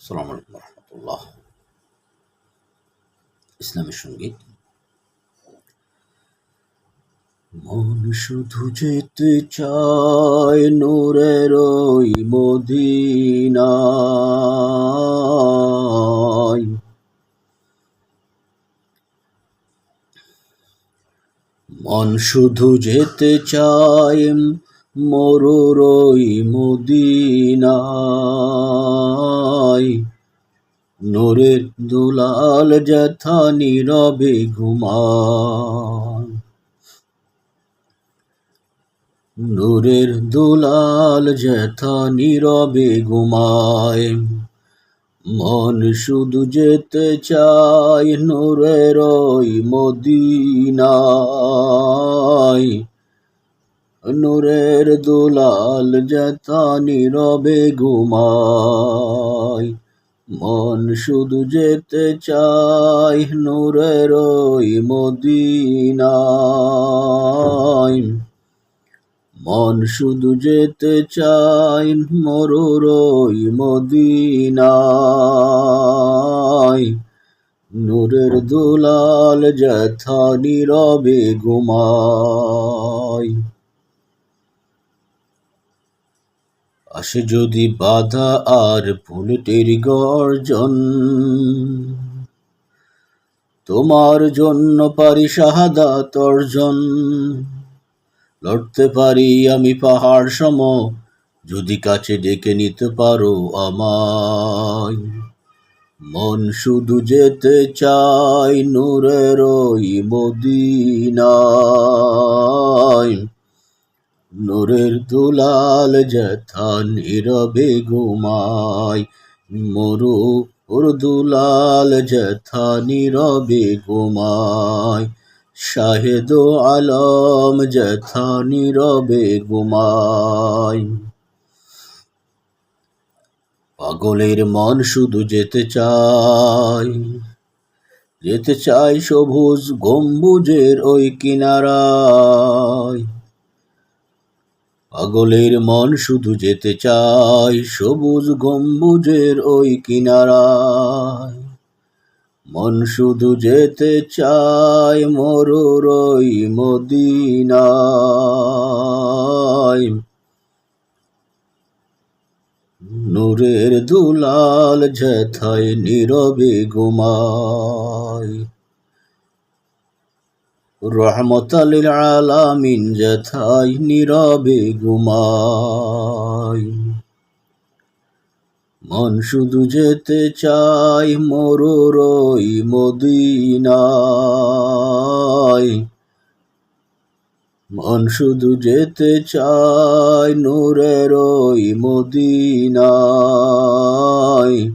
আসসালামু আলাইকুম রহমতুল্লাহ। ইসলামী সংগীত। মন শুধু যেতে চায় নূরের ওই মদিনায়। মন শুধু যেতে চায় মরুর ওই মদিনায় নূরের দুলাল যথা নীরবে ঘুমায়। নূরের দুলাল যথা নীরবে ঘুমায়। মন শুধু যেতে চায় নূরের ওই মদিনায়। নূরের দুলাল যথা নীরবে ঘুমায় মন শুধু যেতে চাই নূরের ওই মদিনায়। মন শুধু যেতে চাই মরুর ওই মদিনায়। নূরের দুলাল যথা নীরবে ঘুমায় আসে যদি বাধা আর বুলেটের গর্জন, তোমার জন্য পারি শাহাদাত তর্জন। লড়তে পারি আমি পাহাড় সম, যদি কাছে ডেকে নিতে পারো আমায়। মন শুধু যেতে চাই নূরের ওই মদিনায়। নূরের দুলাল যথা নীরবে ঘুমায়। মরু ওর দুলাল যথা নীরবে ঘুমায়। শাহেদ আলম যথা নীরবে ঘুমায়। পাগলের মন শুধু যেতে চায়। যেতে চাই সবুজ গম্বুজের ওই কিনারায়। পাগলের মন শুধু যেতে চায় সবুজ গম্বুজের ওই কিনারায়। মন শুধু যেতে চায় মরুর ওই মদিনায়। নূরের দুলাল যথায় নীরবে ঘুমায়। রহমতালিল আলামিন যথায় নীরবে ঘুমায় মন শুধু যেতে চায় মরুর ওই মদিনায়। মন শুধু যেতে চায় নূরের ওই মদিনায়।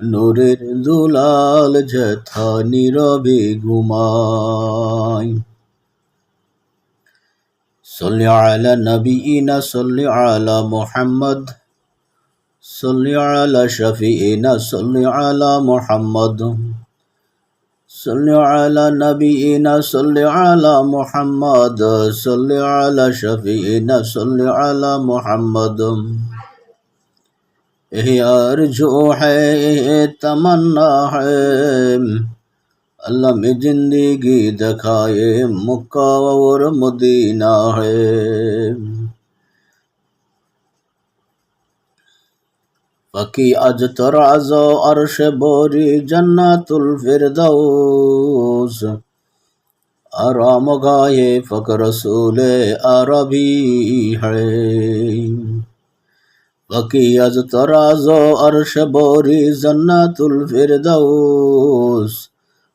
নূরের দুলাল যথা নীরবে ঘুমায় صل على نبينا صل على محمد صل على شفيعنا صل على محمد صل على نبينا صل على محمد صل على شفيعنا صل على محمد यही आरज़ू है ये तमन्ना है अल्लाह में जिंदगी दिखाए मक्का और मदीना है फकी अज तराजो अरश बोरी जन्नतुल फिरदौस आराम गाये फक रसूल अरबी है फकी بقيت طراز أرش بوري جنت الفردوس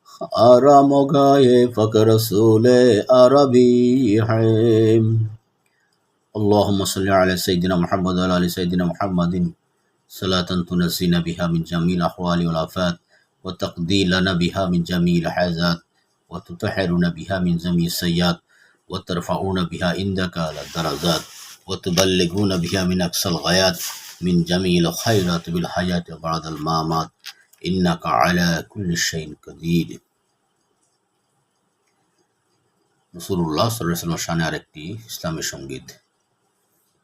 خارا مغاية فقر رسول عربي حيم اللهم صل على سيدنا محمد وعلى آل سيدنا محمد. صلاة تنسينا بها من جميل أحوال والآفات وتقضي لنا بها من جميل الحاجات وتطهرنا بها من جميل السيئات وترفعنا بها عندك على الدرجات. وتبلغون بها من أقصى الغايات من جميع الخيرات بالحياة بعد الممات إنك على كل شيء قدير রসুল্লাহ সাল্লাহ শানে আরেকটি ইসলামী সঙ্গীত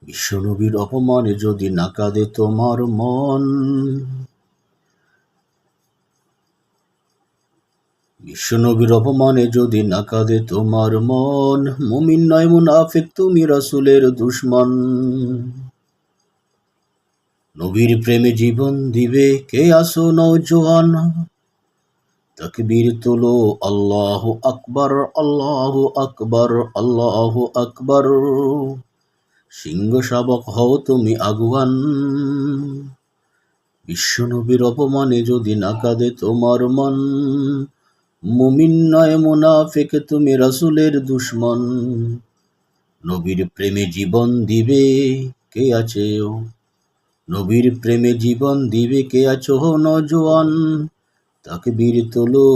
বিশ্বনবীর অপমানে যদি না কাঁদে তোমার মন বিশ্বনবীর অপমানে যদি না কাঁদে তোমার মন, মুমিন নয় মুনাফিক, তুমি রাসুলের দুশ্মন। নবীর প্রেমে জীবন দিবে কে আসো নৌজওয়ান তকবীর তুলো, আল্লাহ আকবর আল্লাহ আকবর আল্লাহ আকবর। সিংহ শাবক হও তুমি আগুয়ান। বিশ্বনবীর অপমানে যদি না কাঁদে তোমার মন মুমিন নয় মুনাফিক, তুমি রাসুলের দুশ্মন। নবীর প্রেমে জীবন দিবে, কে আছে ও? নবীর প্রেমে জীবন দিবে, কে আছো নজওয়ান? তাকে বীর তোলো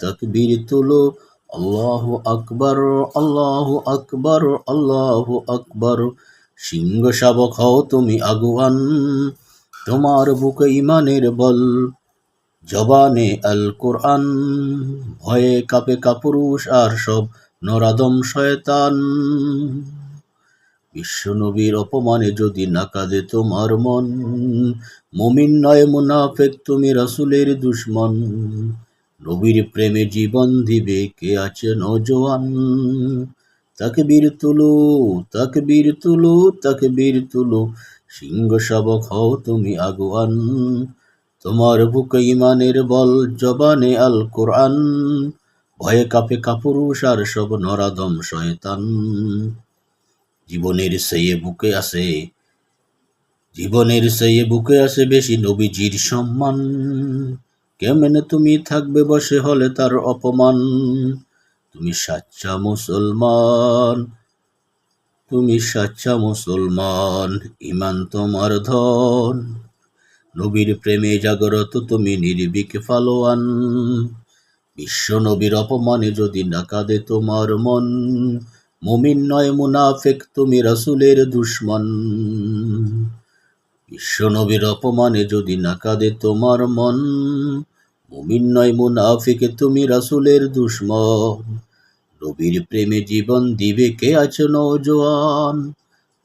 তাকে বীর তোলো, আল্লাহ আকবর আল্লাহ আকবর আল্লাহ আকবর। সিংহ শাবক হও তুমি আগুয়ান, তোমার বুকে ইমানের বল। জবানে আল কোরআন ভয়ে কাপে কাপুরুষ আর সব নরাদম শয়তান। বিশ্বনবীর অপমানে যদি না কাঁদে তোমার মন, মমিন নয় মুনাফেক, তুমি রাসুলের দুশ্মন। নবীর প্রেমে জীবন দিবে কে আছে নজওয়ান? তাকে বীর তুলো তাকে বীর তুলো তাকে বীর তুলো, সিংহ শাবক হও তুমি আগুয়ান। তোমার বুকে ইমানের বল জবানে আল কোরআন ভয়ে কাপে কাপুরুষ আর সব নরাদম শয়তান। জীবনের সেই বুকে আসে জীবনের সেই বুকে আসে বেশি নবীজির সম্মান। কেমনে তুমি থাকবে বসে হলে তার অপমান? তুমি সাচ্চা মুসলমান, তুমি সাচ্চা মুসলমান ইমান তোমার ধন। নবীর প্রেমে জাগরত তুমি নির্বিক ফালোয়ান। বিশ্ব নবীর অপমানে যদি না কাঁদে তোমার মন, মুমিন নয় মুনাফেক, তুমি রাসুলের দুশ্মন। বিশ্ব নবীর অপমানে যদি না কাঁদে তোমার মন, মুমিন নয় মুনাফিক, তুমি রাসুলের দুশ্মন। নবীর প্রেমে জীবন দিবে কে আছে নজওয়ান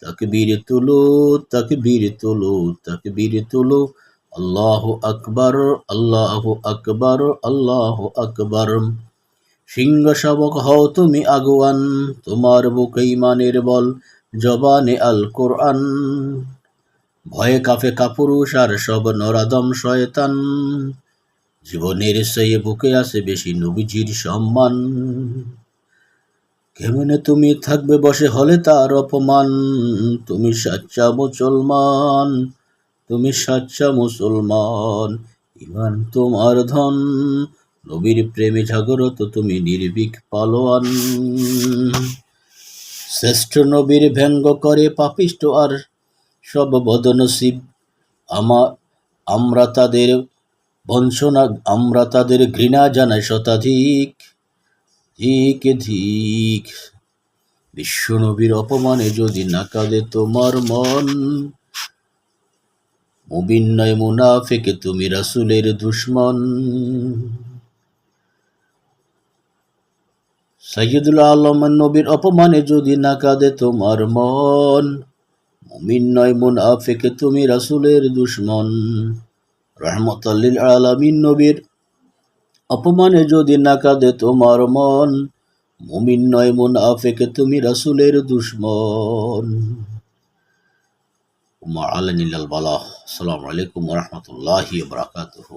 তাকে বীর তুলো তাকে বীর তুলো তাকে বীর তুলো। আল্লাহ আকবর আল্লাহ আকবর আল্লাহ আকবর। সিংহ শাবক হও তুমি আগুয়ান, তোমার বুকে ইমানের বল, জবানে আল কোরআন। ভয়ে কাফে কাপুরুষ আর সব নরাদম শয়তান। জীবনের সেই বুকে আসে বেশি নবীজির সম্মান। কেমনে তুমি থাকবে বসে হলে তার অপমান? তুমি সাচ্চা মুসলমান, তুমি সাচ্চা মুসলমান, ইমান তোমার ধন। নবীর প্রেমে জাগরত তুমি নির্বিক পালোয়ান। শ্রেষ্ঠ নবীর ব্যঙ্গ করে পাপিষ্ট আর সব বদনসিব। আমা, আমরা তাদের বঞ্চনা, আমরা তাদের ঘৃণা জানাই শতাধিক। ধিক ধিক বিশ্বনবীর অপমানে যদি না কাঁদে তোমার মন মুবিন নয় মুনাফেকে, তুমি রাসুলের দুশ্মন। সাইয়দুল আলম নবীর অপমানে যদি না কাঁদে তোমার মন, মুমিন নয় মুনাফেকে, তুমি রাসুলের দুশ্মন। রহমতাল্লিল আলামিন নবীর অপমানে যদি না কাঁদে তোমার মন, মুমিন নয় মুনাফেকে, তুমি রাসুলের দুশ্মন। উমা আলানিল বালাহ, আসসালামু আলাইকুম রহমতুল্লাহি বারাকাতুহু।